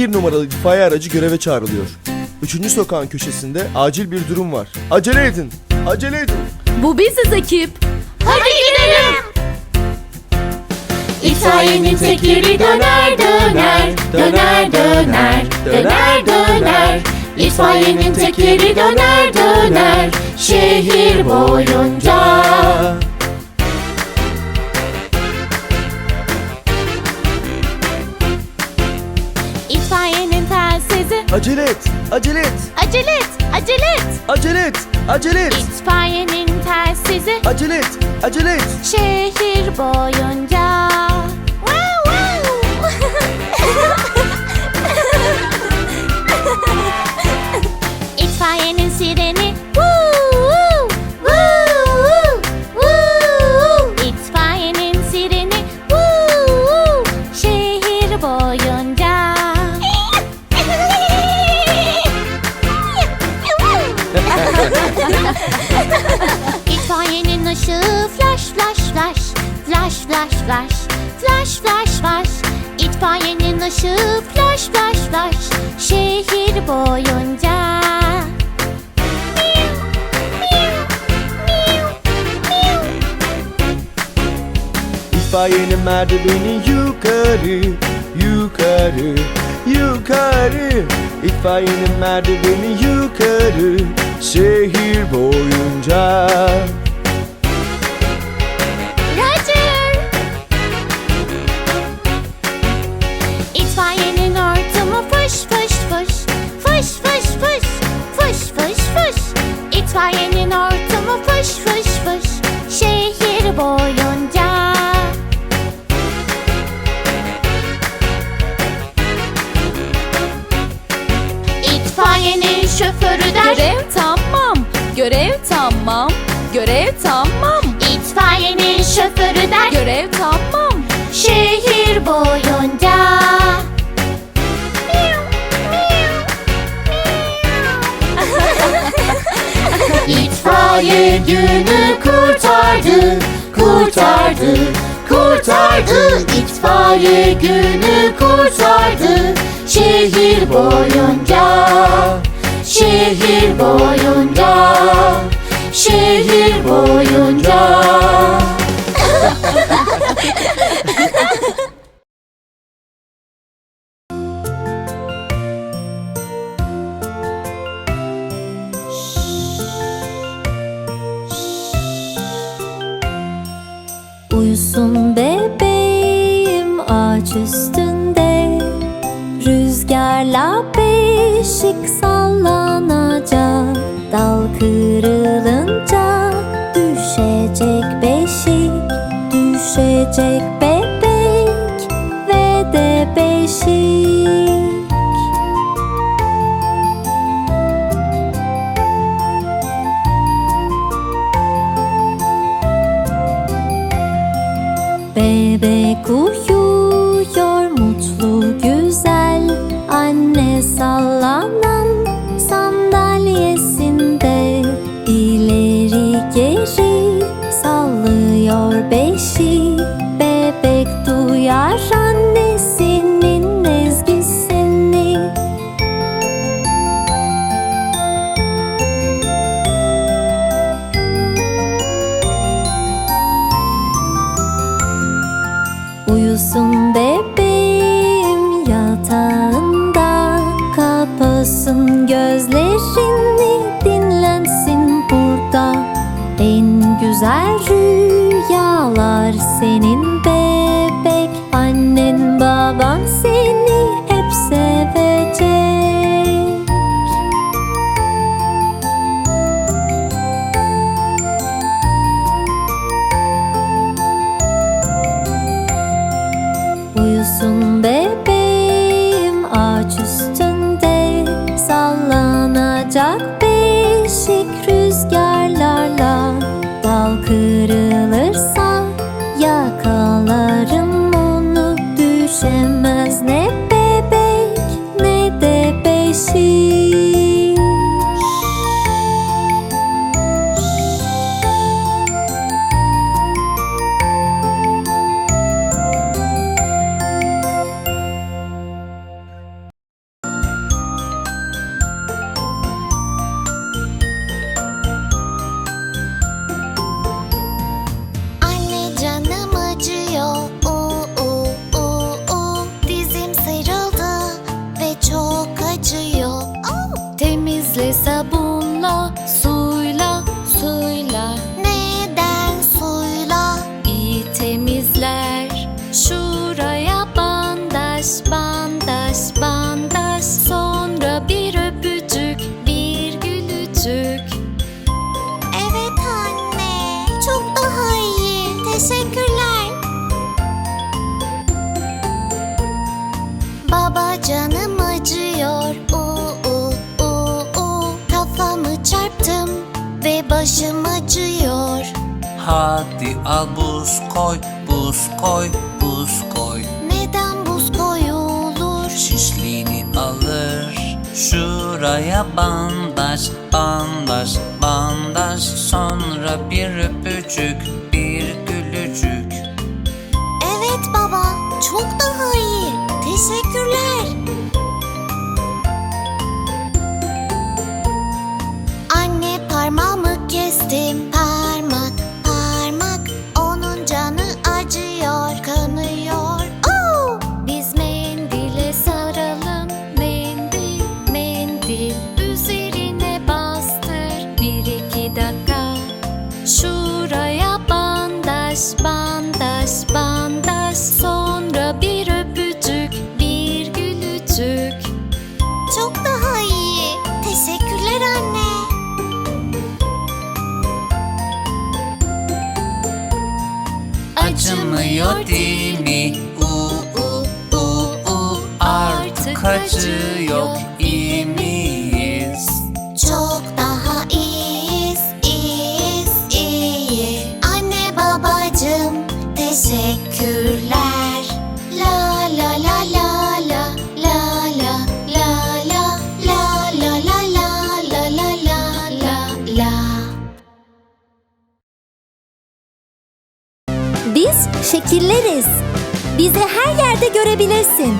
bir numaralı itfaiye aracı göreve çağrılıyor. Üçüncü sokağın köşesinde acil bir durum var. Acele edin. Acele edin. Bu biziz ekip. Hadi gidelim. İtfaiyenin tekeri döner döner, döner döner, döner döner. İtfaiyenin tekeri döner döner, şehir boyunca. Acele et. Acele et. Acele et, acele et. Acele et. Acele et. İtfaiyenin telsizi Acele et. Acele et. şehir boyunca. Flash flash flash Flash flash İtfaiyenin ışığı flash flash flash Şehir boyunca İtfaiyenin merdiveni yukarı, yukarı, yukarı. İtfaiyenin merdiveni yukarı, şehir boyunca. Fış fış fış Şehir boyunca İtfaiyenin şoförü der Görev tamam. Görev tamam. Görev tamam. İtfaiyenin şoförü der Görev tamam. Şehir boyunca İtfaiye günü kurtardı, kurtardı, kurtardı. İtfaiye günü kurtardı. Şehir boyunca, şehir boyunca, şehir boyunca Uyusun bebeğim ağaç üstünde. Rüzgarla beşik sallanacak. Dal kırılınca düşecek beşik Düşecek Uyusun bebeğim yatağında Kapasın gözlerini dinlensin burada. En güzel rüyalar senin bebek Annen baban in başım acıyor Hadi al buz koy, buz koy, buz koy. Neden buz koyulur? Şişliğini alır. Şuraya bandaj, bandaj, bandaj. Sonra bir öpücük, bir gülücük. Evet baba, çok daha iyi. Teşekkürler. Acı yok iyi miyiz? Çok daha iyiyiz, iyiyiz, iyi. Anne babacığım teşekkürler. La la la la la la la la la la la la la la la la la la. Biz şekilleriz. Bizi her yerde görebilirsin.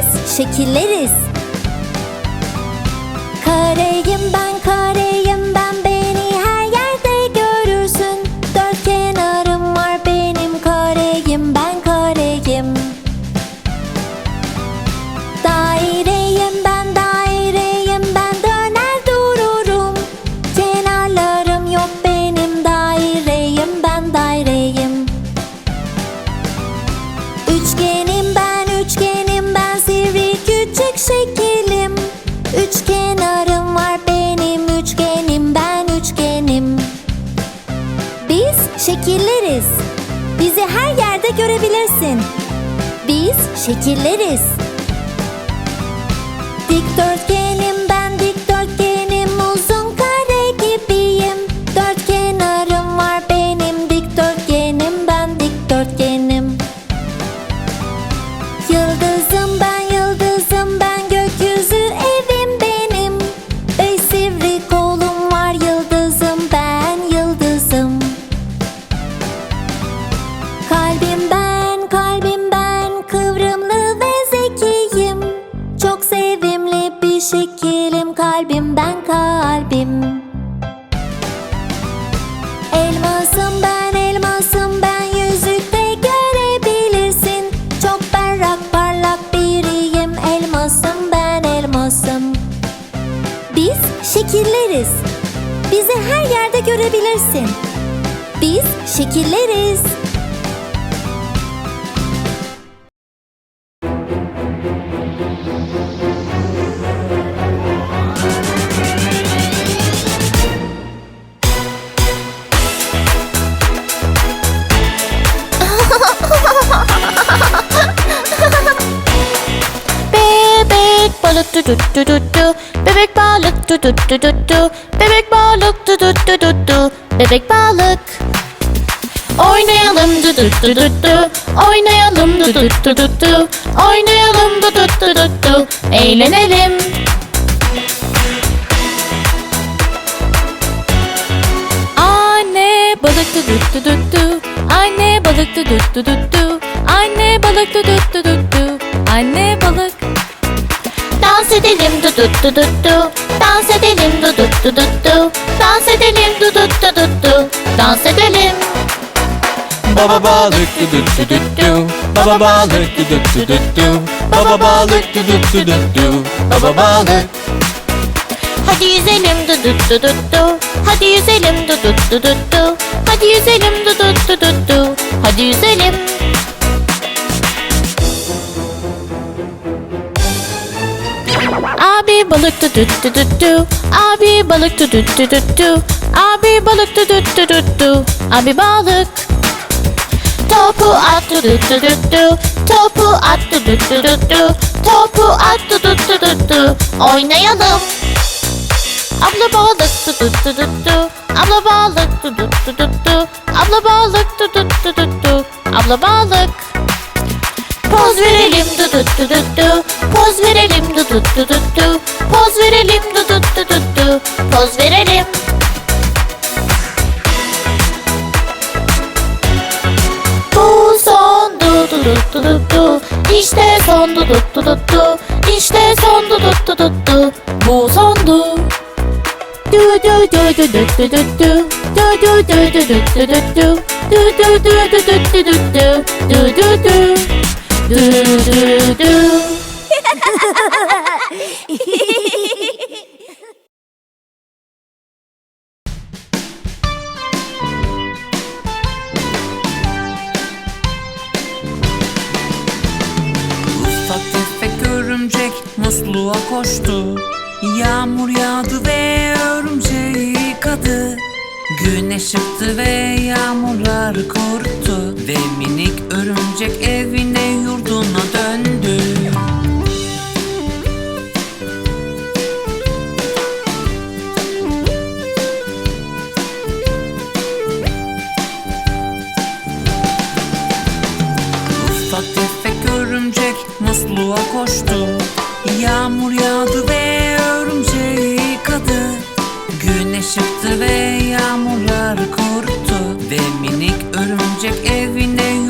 Biz şekilleriz. Kareyim ben, kareyim Bizi her yerde görebilirsin. Biz şekilleriz. Dikdörtgenim Biz şekilleriz. Bizi her yerde görebilirsin. Biz şekilleriz. Bebek balık tu tu tu tu Bebek du du du du du Bebek balık du du du du du Bebek balık Oynayalım du du du du du Oynayalım du du du du du Oynayalım du du du du du Eğlenelim Anne balık du du du du du Anne balık du du du du du Anne balık du du du du du Anne balık dans edelim du du du du du Dans edelim du du du du du Dans edelim du du du du du Dans edelim Baba balık düdük düdük dü Baba balık düdük düdük dü Baba balık düdük düdük dü Baba balık Hadi yüzelim du du du du du Hadi yüzelim du du du du du Hadi yüzelim du du du du du Hadi yüzelim Abi balıktı düttü düttü. Abi balıktı düttü düttü. Abi balıktı düttü düttü. Abi balık. Topu attı düttü düttü. Topu attı düttü düttü. Topu attı düttü düttü. Oynayalım. Abla balıktı düttü düttü. Abla balıktı düttü düttü. Abla balıktı düttü düttü. Abla balık. Poz verelim du du du du du. Poz verelim du du du du du. Poz verelim du du du du du. Poz verelim. Bu son du du du du du du. İşte son du du du du du. İşte son du du du du du. Bu sondu. Du du du du du du du du. Du du du du du du du du. Du du du du du du du du. Du du du. Du Güneş çıktı ve yağmurlar kuruttu Ve minik örümcek evine yurduna döndü. Ufak tefek örümcek musluğa koştu. Yağmur yağdı ve örümceği yıkadı. Güneş çıktı ve yağmurlar kuruttu